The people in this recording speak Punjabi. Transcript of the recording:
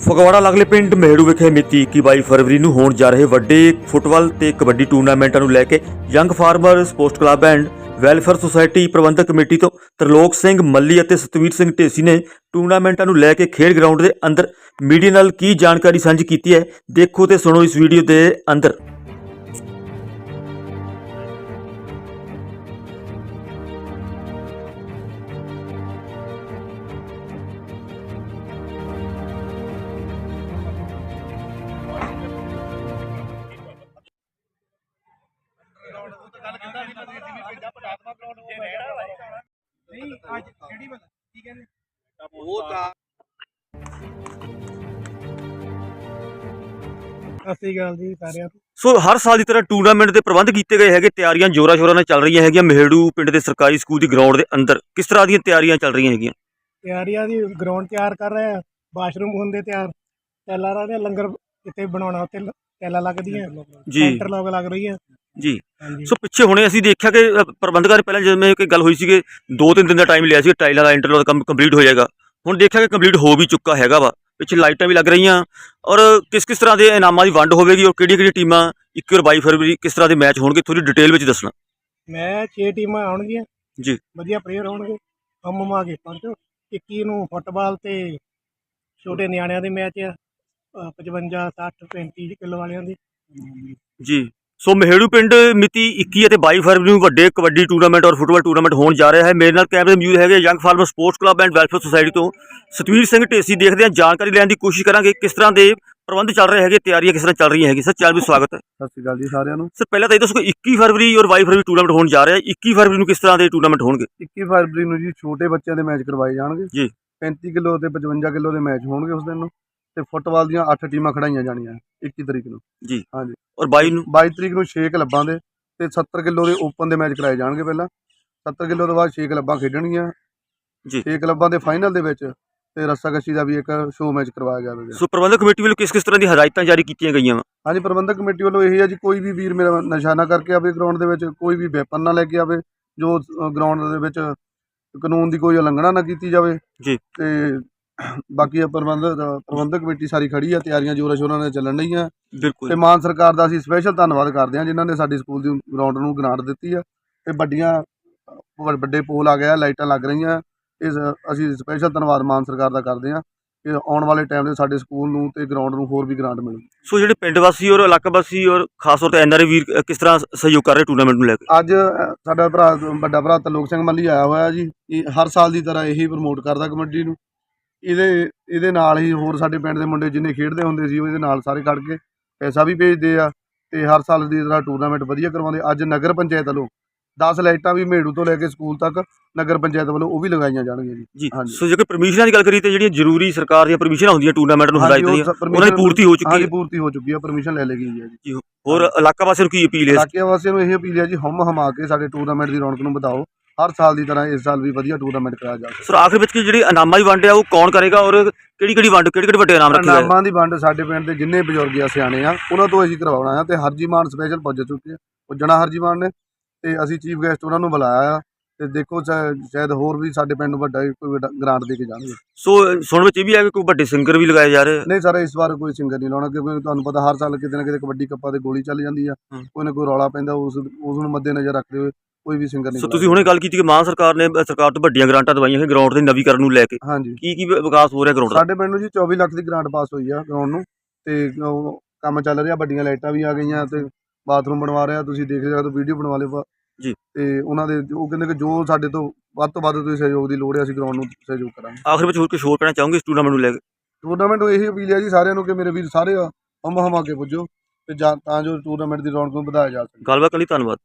ਫਗਵਾੜਾ ਲਾਗਲੇ ਪਿੰਡ ਮਹਿੜੂ ਵਿਖੇ ਮਿਤੀ 21 ਫਰਵਰੀ ਨੂੰ ਹੋਣ ਜਾ ਰਹੇ ਵੱਡੇ ਫੁੱਟਬਾਲ ਤੇ ਕਬੱਡੀ ਟੂਰਨਾਮੈਂਟਾਂ ਨੂੰ ਲੈ ਕੇ young farmer, sports club and welfare society Parbandhak committee ਤੋਂ ਤਰਲੋਕ ਸਿੰਘ ਮੱਲੀ ਅਤੇ ਸਤਵੀਰ ਸਿੰਘ ਢੇਸੀ ਨੇ ਟੂਰਨਾਮੈਂਟਾਂ ਨੂੰ ਲੈ ਕੇ ਖੇਡ ਗਰਾਊਂਡ ਦੇ ਅੰਦਰ ਮੀਡੀਆ ਨਾਲ ਕੀ ਜਾਣਕਾਰੀ ਸਾਂਝੀ ਕੀਤੀ ਹੈ, ਦੇਖੋ ਤੇ ਸੁਣੋ ਇਸ ਵੀਡੀਓ ਦੇ ਅੰਦਰ। ਕਿਹੜੀ ਬਲ ਕੀ ਕਹਿੰਦੇ? ਉਹ ਤਾਂ ਸਤਿ ਸ਼੍ਰੀ ਅਕਾਲ ਜੀ ਸਾਰਿਆਂ ਨੂੰ। ਸੋ ਹਰ ਸਾਲ ਦੀ ਤਰ੍ਹਾਂ ਟੂਰਨਾਮੈਂਟ ਦੇ ਪ੍ਰਬੰਧ ਕੀਤੇ ਗਏ ਹੈਗੇ ਤਿਆਰੀਆਂ ਜੋਰਾਂ ਸ਼ੋਰਾਂ ਨਾਲ ਚੱਲ ਰਹੀਆਂ ਹੈਗੀਆਂ। ਮਹਿੜੂ ਪਿੰਡ ਦੇ ਸਰਕਾਰੀ ਸਕੂਲ ਦੀ ਗਰਾਊਂਡ ਦੇ ਅੰਦਰ ਕਿਸ ਤਰ੍ਹਾਂ ਦੀਆਂ ਤਿਆਰੀਆਂ ਚੱਲ ਰਹੀਆਂ ਹੈਗੀਆਂ? ਤਿਆਰੀਆਂ ਦੀ ਗਰਾਊਂਡ ਤਿਆਰ ਕਰ ਰਹੇ ਆ ਬਾਥਰੂਮ ਹੁੰਦੇ ਤਿਆਰ। ਟੈਲਾਂ ਰਾਂ ਦੇ ਲੰਗਰ ਕਿਤੇ ਬਣਾਉਣਾ ਉੱਤੇ ਟੈਲਾਂ ਲੱਗਦੀਆਂ ਜੀ। ਇੰਟਰਲੌਕ ਲੱਗ ਰਹੀਆਂ। ਜੀ। ਹਾਂਜੀ। ਸੋ ਪਿੱਛੇ ਹੁਣੇ ਅਸੀਂ ਦੇਖਿਆ ਕਿ ਅ, ਪ੍ਰਬੰਧਕਾਂ ਨੇ ਪਹਿਲਾਂ ਜਿਵੇਂ ਕਿ ਗੱਲ ਹੋਈ ਸੀ ਕਿ ਦੋ ਤਿੰਨ ਦਿਨ ਦਾ ਟਾਈਮ ਲਿਆ ਸੀ ਟਾਈਲਾਂ ਦਾ ਇੰਟਰਲੋਕ ਕੰਮ ਕੰਪਲੀਟ ਹੋ ਜਾਏਗਾ। ਹੁਣ ਦੇਖਿਆ ਕਿ ਕੰਪਲੀਟ ਹੋ ਵੀ ਚੁੱਕਾ ਹੈਗਾ ਵਾ। ਪਿੱਛੇ ਲਾਈਟਾਂ ਵੀ ਲੱਗ ਰਹੀਆਂ। ਔਰ ਕਿਸ ਕਿਸ ਤਰ੍ਹਾਂ ਦੇ ਇਨਾਮਾਂ ਦੀ ਵੰਡ ਹੋਵੇਗੀ ਔਰ ਕਿਹੜੀਆਂ ਕਿਹੜੀਆਂ ਟੀਮਾਂ 21 ਔਰ 22 ਫਰਵਰੀ ਕਿਸ ਤਰ੍ਹਾਂ ਦੇ ਮੈਚ ਹੋਣਗੇ ਥੋੜੀ ਡਿਟੇਲ ਵਿੱਚ ਦੱਸਣਾ। ਮੈਂ 6 ਟੀਮਾਂ ਆਉਣਗੀਆਂ। ਜੀ। ਵਧੀਆ ਪਲੇਅਰ ਹੋਣਗੇ। ਹਮ ਮਾ ਕੇ ਪਹੁੰਚੋ 21 ਨੂੰ ਫੁੱਟਬਾਲ ਤੇ ਛੋਟੇ ਨਿਆਣਿਆਂ ਦੇ ਮੈਚ ਆ। ਅ, 55 60 35 ਕਿਲੋ ਵਾਲਿਆਂ ਦੇ। ਜੀ। ਸੋ ਮਹਿੜੂ ਪਿੰਡ ਮਿਤੀ 21 ਅਤੇ 22 ਫਰਵਰੀ ਨੂੰ ਵੱਡੇ ਕਬੱਡੀ ਟੂਰਨਾਮੈਂਟ ਔਰ ਫੁੱਟਬਾਲ ਟੂਰਨਾਮੈਂਟ ਹੋਣ ਜਾ ਰਿਹਾ ਹੈ। ਮੇਰੇ ਨਾਲ ਕੈਮਰੇ ਮੌਜੂਦ ਹੈਗੇ young farmer sports club and welfare society ਤੋਂ। ਸਤਵੀਰ ਸਿੰਘ ਢੇਸੀ ਦੇਖਦੇ ਹਾਂ ਜਾਣਕਾਰੀ ਲੈਣ ਦੀ ਕੋਸ਼ਿਸ਼ ਕਰਾਂਗੇ ਕਿਸ ਤਰ੍ਹਾਂ ਦੇ ਪ੍ਰਬੰਧ ਚੱਲ ਰਹੇ ਹੈਗੇ ਤਿਆਰੀਆਂ ਕਿਸ ਤਰ੍ਹਾਂ ਚੱਲ ਰਹੀਆਂ ਹੈਗੀ ਸਰ ਵੀ ਸਵਾਗਤ ਹੈ। ਸਤਿ ਸ਼੍ਰੀ ਅਕਾਲ ਜੀ ਸਾਰਿਆਂ ਨੂੰ। ਸਰ ਪਹਿਲਾਂ ਤਾਂ ਇਹ ਦੱਸੋ ਕਿ 21 ਫਰਵਰੀ ਔਰ 22 ਫਰਵਰੀ ਟੂਰਨਾਮੈਂਟ ਹੋਣ ਜਾ ਰਿਹਾ। ਹੈ 21 ਫਰਵਰੀ ਨੂੰ ਕਿਸ ਤਰ੍ਹਾਂ ਦੇ ਟੂਰਨਾਮੈਂਟ ਹੋਣਗੇ? 21 ਫਰਵਰੀ ਨੂੰ ਜੀ ਛੋਟੇ ਬੱਚਿਆਂ ਦੇ ਮੈਚ ਕਰਵਾਏ ਜਾਣਗੇ। ਜੀ। 35 ਕਿਲੋ ਤੇ 55 ਕਿਲੋ ਦੇ ਮੈਚ ਹੋਣਗੇ ਉਸ ਦਿਨ ਨੂੰ। ਤੇ ਫੁੱਟਬਾਲ ਦੀਆਂ 8 ਟੀਮਾਂ ਖੜਾਈਆਂ ਜਾਣੀਆਂ 21 ਤਰੀਕ ਨੂੰ। ਔਰ 22 ਨੂੰ? 22 ਤਰੀਕ ਨੂੰ 6 ਕਲੱਬਾਂ ਦੇ ਤੇ 70 ਕਿਲੋ ਦੇ ਓਪਨ ਦੇ ਮੈਚ ਕਰਾਏ ਜਾਣਗੇ ਪਹਿਲਾਂ। 70 ਕਿਲੋ ਤੋਂ ਬਾਅਦ 6 ਕਲੱਬਾਂ ਖੇਡਣਗੀਆਂ। ਜੀ। 6 ਕਲੱਬਾਂ ਦੇ ਫਾਈਨਲ ਦੇ ਵਿੱਚ ਤੇ ਰੱਸਾਕੱਸ਼ੀ ਦਾ ਵੀ ਇੱਕ ਸ਼ੋਅ ਮੈਚ ਕਰਵਾਇਆ ਜਾਵੇਗਾ। ਸੋ ਪ੍ਰਬੰਧਕ ਕਮੇਟੀ ਵੱਲੋਂ ਕਿਸ ਕਿਸ ਤਰ੍ਹਾਂ ਦੀ ਹਦਾਇਤਾਂ ਜਾਰੀ ਕੀਤੀਆਂ ਗਈਆਂ ਵਾ? ਹਾਂਜੀ ਪ੍ਰਬੰਧਕ ਕਮੇਟੀ ਵੱਲੋਂ ਇਹ ਹੈ ਜੀ ਕੋਈ ਵੀ ਵੀਰ ਮੇਰਾ ਨਿਸ਼ਾਨਾ ਕਰਕੇ ਆਵੇ ਗਰਾਊਂਡ ਦੇ ਵਿੱਚ ਕੋਈ ਵੀ ਵੈਪਨ ਨਾ ਲੈ ਕੇ ਆਵੇ ਜੋ ਗਰਾਊਂਡ ਦੇ ਵਿੱਚ ਕਾਨੂੰਨ ਦੀ ਕੋਈ ਉਲੰਘਣਾ ਨਾ ਕੀਤੀ ਜਾਵੇ। ਜੀ। ਤੇ ਬਾਕੀ ਪ੍ਰਬੰਧਕ ਪ੍ਰਬੰਧਕ ਕਮੇਟੀ ਸਾਰੀ ਖੜੀ ਆ ਤਿਆਰੀਆਂ ਜੋਰਾਂ ਸ਼ੋਰਾਂ ਨਾਲ ਚੱਲਣ ਰਹੀਆਂ ਤੇ ਬਿਲਕੁਲ ਮਾਨ ਸਰਕਾਰ ਦਾ ਅਸੀਂ ਸਪੈਸ਼ਲ ਧੰਨਵਾਦ ਕਰਦੇ ਹਾਂ ਜਿਨ੍ਹਾਂ ਨੇ ਸਾਡੀ ਸਕੂਲ ਦੀ ਗਰਾਊਂਡ ਨੂੰ ਗ੍ਰਾਂਟ ਦਿੱਤੀ ਆ। ਤੇ ਵੱਡੀਆਂ ਵੱਡੇ ਪੋਲ ਆ ਗਿਆ ਲਾਈਟਾਂ ਲੱਗ ਰਹੀਆਂ। ਇਸ ਅਸੀਂ ਸਪੈਸ਼ਲ ਧੰਨਵਾਦ ਮਾਨ ਸਰਕਾਰ ਦਾ ਕਰਦੇ ਹਾਂ ਕਿ ਆਉਣ ਵਾਲੇ ਟਾਈਮ ਦੇ ਸਾਡੇ ਸਕੂਲ ਨੂੰ ਤੇ ਗਰਾਊਂਡ ਨੂੰ ਹੋਰ ਵੀ ਗ੍ਰਾਂਟ ਮਿਲੇ ਸੋ ਜਿਹੜੇ ਪਿੰਡ ਵਾਸੀ ਔਰ ਇਲਾਕਾ ਵਾਸੀ ਔਰ ਖਾਸ ਤੌਰ ਤੇ ਐਨਆਰਆਈ ਵੀਰ ਅ, ਕਿਸ ਤਰ੍ਹਾਂ ਸਹਿਯੋਗ ਕਰ ਰਹੇ ਟੂਰਨਾਮੈਂਟ ਨੂੰ ਲੈ ਕੇ? ਅੱਜ ਸਾਡਾ ਭਰਾ ਵੱਡਾ ਭਰਾ ਤਲੋਕ ਸਿੰਘ ਮੱਲੀ ਆਇਆ ਹੋਇਆ ਜੀ। ਹਰ ਸਾਲ ਦੀ ਤਰ੍ਹਾਂ ਇਹੀ ਪ੍ਰਮੋਟ ਕਰਦਾ ਕਬੱਡੀ ਨੂੰ। ਇਹਦੇ ਇਹਦੇ ਨਾਲ ਹੀ ਹੋਰ ਸਾਡੇ ਪਿੰਡ ਦੇ ਮੁੰਡੇ ਜਿੰਨੇ ਖੇਡਦੇ ਹੁੰਦੇ ਸੀ ਉਹ ਇਹਦੇ ਨਾਲ ਸਾਰੇ ਖੜ ਕੇ ਪੈਸਾ ਵੀ ਭੇਜਦੇ ਆ ਤੇ ਹਰ ਸਾਲ ਦੀ ਤਰ੍ਹਾਂ ਟੂਰਨਾਮੈਂਟ ਵਧੀਆ ਕਰਵਾਉਂਦੇ ਅੱਜ ਨਗਰ ਪੰਚਾਇਤ ਵੱਲੋਂ 10 ਲਾਈਟਾਂ ਵੀ ਮੇੜੂ ਤੋਂ ਲੈ ਕੇ ਸਕੂਲ ਤੱਕ ਨਗਰ ਪੰਚਾਇਤ ਵੱਲੋਂ ਉਹ ਵੀ ਲਗਾਈਆਂ ਜਾਣਗੀਆਂ ਜੀ। ਹਾਂਜੀ। ਸੋ ਜੇਕਰ ਪਰਮਿਸ਼ਨਾਂ ਦੀ ਗੱਲ ਕਰੀਏ ਤੇ ਜਿਹੜੀਆਂ ਜ਼ਰੂਰੀ ਸਰਕਾਰ ਦੀਆਂ ਪਰਮਿਸ਼ਨਾਂ ਹੁੰਦੀਆਂ ਟੂਰਨਾਮੈਂਟ ਨੂੰ ਹਦਾਇਤਾਂ ਦੀਆਂ ਉਹਨਾਂ ਦੀ ਪੂਰਤੀ ਹੋ ਚੁੱਕੀ ਹਾਂਜੀ ਹੈ। ਪੂਰਤੀ ਹੋ ਚੁੱਕੀ ਹੈ ਪਰਮਿਸ਼ਨ ਲੈ ਲਈ ਗਈ ਹੈ ਜੀ ਹੋਰ ਇਲਾਕਾ ਵਾਸੀਆਂ ਨੂੰ ਕੀ ਅਪੀਲ ਹੈ ਇਲਾਕੇ ਵਾਸੀਆਂ ਨੂੰ ਇਹ ਅਪੀਲ ਹੈ ਜੀ ਹਮ ਹਮਾ ਕੇ ਸਾਡੇ ਟੂਰਨਾਮੈਂਟ ਦੀ ਰੌਣਕ ਨੂੰ ਵਧਾਓ। ਹਰ ਸਾਲ ਦੀ ਤਰ੍ਹਾਂ ਇਸ ਸਾਲ ਵੀ ਵਧੀਆ ਟੂਰਨਾਮੈਂਟ ਕਰਾਇਆ ਜਾਵੇ ਸਰ ਆਖਿਰ ਵਿੱਚ ਕੀ ਜਿਹੜੀ ਇਨਾਮਾਂ ਦੀ ਵੰਡ ਹੈ ਉਹ ਕੌਣ ਕਰੇਗਾ ਔਰ ਕਿਹੜੀ ਕਿਹੜੀ ਵੰਡ ਕਿਹੜੇ ਕਿਹੜੇ ਵੱਡੇ ਇਨਾਮ ਰੱਖੇ ਗਏ ਆ? ਇਨਾਮਾਂ ਦੀ ਵੰਡ ਸਾਡੇ ਪਿੰਡ ਦੇ ਜਿੰਨੇ ਬਜ਼ੁਰਗ ਆ ਸਿਆਣੇ ਆ ਉਹਨਾਂ ਤੋਂ ਅਸੀਂ ਕਰਵਾਉਣਾ ਆ ਤੇ ਹਰਜੀਮਾਨ ਸਪੈਸ਼ਲ ਪੁੱਜ ਚੁੱਕੇ ਆ ਪੁੱਜਣਾ ਹਰਜੀਮਾਨ ਨੇ ਤੇ ਅਸੀਂ ਚੀਫ ਗੈਸਟ ਉਹਨਾਂ ਨੂੰ ਬੁਲਾਇਆ ਆ ਤੇ ਦੇਖੋ ਸ਼ਾਇਦ ਹੋਰ ਵੀ ਸਾਡੇ ਪਿੰਡ ਨੂੰ ਵੱਡਾ ਕੋਈ ਗ੍ਰਾਂਟ ਦੇ ਕੇ ਜਾਣਗੇ ਸੋ ਸੁਣ ਵਿੱਚ ਇਹ ਵੀ ਹੈ ਕਿ ਕੋਈ ਵੱਡੇ ਸਿੰਗਰ ਵੀ ਲਗਾਏ ਜਾ ਰਹੇ ਆ। ਨਹੀਂ ਸਰ ਇਸ ਵਾਰ ਕੋਈ ਸਿੰਗਰ ਨਹੀਂ ਲਾਉਣਾ ਕਿਉਂਕਿ ਤੁਹਾਨੂੰ ਪਤਾ ਹਰ ਸਾਲ ਕਿਤੇ ਨਾ ਕਿਤੇ ਕਬੱਡੀ ਕੱਪਾਂ ਤੇ ਗੋਲੀ ਚੱਲ ਜਾਂਦੀ ਆ। ਕੋਈ ਨਾ ਕੋਈ ਰੌਲਾ ਪੈਂਦਾ ਉਸ ਉਸ ਨੂੰ ਮੱਦੇ ਨਜ਼ਰ ਰੱਖਦੇ ਹੋਏ ਕੋਈ ਵੀ ਸਿੰਗਰ ਨਹੀਂ ਸੋ ਤੁਸੀਂ ਹੁਣੇ ਗੱਲ ਕੀਤੀ ਕਿ ਮਾਨ ਸਰਕਾਰ ਨੇ ਸਰਕਾਰ ਤੋਂ ਵੱਡੀਆਂ ਗ੍ਰਾਂਟਾਂ ਦਵਾਈਆਂ ਹੈ ਗਰਾਊਂਡ ਦੇ ਨਵੀਕਰਨ ਨੂੰ ਲੈ ਕੇ। ਹਾਂਜੀ। ਕੀ ਕੀ ਵਿਕਾਸ ਹੋ ਰਿਹਾ ਗਰਾਊਂਡ ਦਾ? ਸਾਡੇ ਪਿੰਡ ਨੂੰ ਜੀ 24 ਲੱਖ ਦੀ ਗ੍ਰਾਂਟ ਪਾਸ ਹੋਈ ਆ ਗਰਾਊਂਡ ਨੂੰ ਤੇ ਉਹ ਕੰਮ ਚੱਲ ਰਿਹਾ ਵੱਡੀਆਂ ਲਾਈਟਾਂ ਵੀ ਆ ਗਈਆਂ ਤੇ ਬਾਥਰੂਮ ਬਣਵਾ ਰਿਹਾ ਤੁਸੀਂ ਦੇਖ ਸਕਦੇ ਹੋ ਵੀਡੀਓ ਬਣਵਾ ਲਿਓ ਜੀ। ਤੇ ਉਹਨਾਂ ਦੇ ਉਹ ਕਹਿੰਦੇ ਕਿ ਜੋ ਸਾਡੇ ਤੋਂ ਵੱਧ ਤੋਂ ਵੱਧ ਤੁਸੀਂ ਸਹਿਯੋਗ ਦੀ ਲੋੜ ਹੈ ਅਸੀਂ ਗਰਾਊਂਡ ਨੂੰ ਸਹਿਯੋਗ ਕਰਾਂਗੇ। ਆਖਿਰ ਵਿੱਚ ਹੋਰ ਕੁਝ ਹੋਰ ਕਹਿਣਾ ਚਾਹੋਗੇ ਇਸ ਟੂਰਨਾਮੈਂਟ ਨੂੰ ਲੈ ਕੇ? ਟੂਰਨਾਮੈਂਟ ਨੂੰ ਇਹੀ ਅਪੀਲ ਹੈ ਜੀ ਸਾਰਿਆਂ ਨੂੰ ਕਿ ਮੇਰੇ ਵੀਰ ਸਾਰੇ ਹਮ ਹਮਾ ਕੇ ਪੁੱਜੋ ਤੇ ਤਾਂ ਜੋ ਟੂਰਨਾਮੈਂਟ ਦੀ ਰੌਣਕ ਨੂੰ ਵਧਾਇਆ ਜਾ ਸਕੇ। ਗੱਲਬਾਤ ਲਈ ਧੰਨਵਾਦ।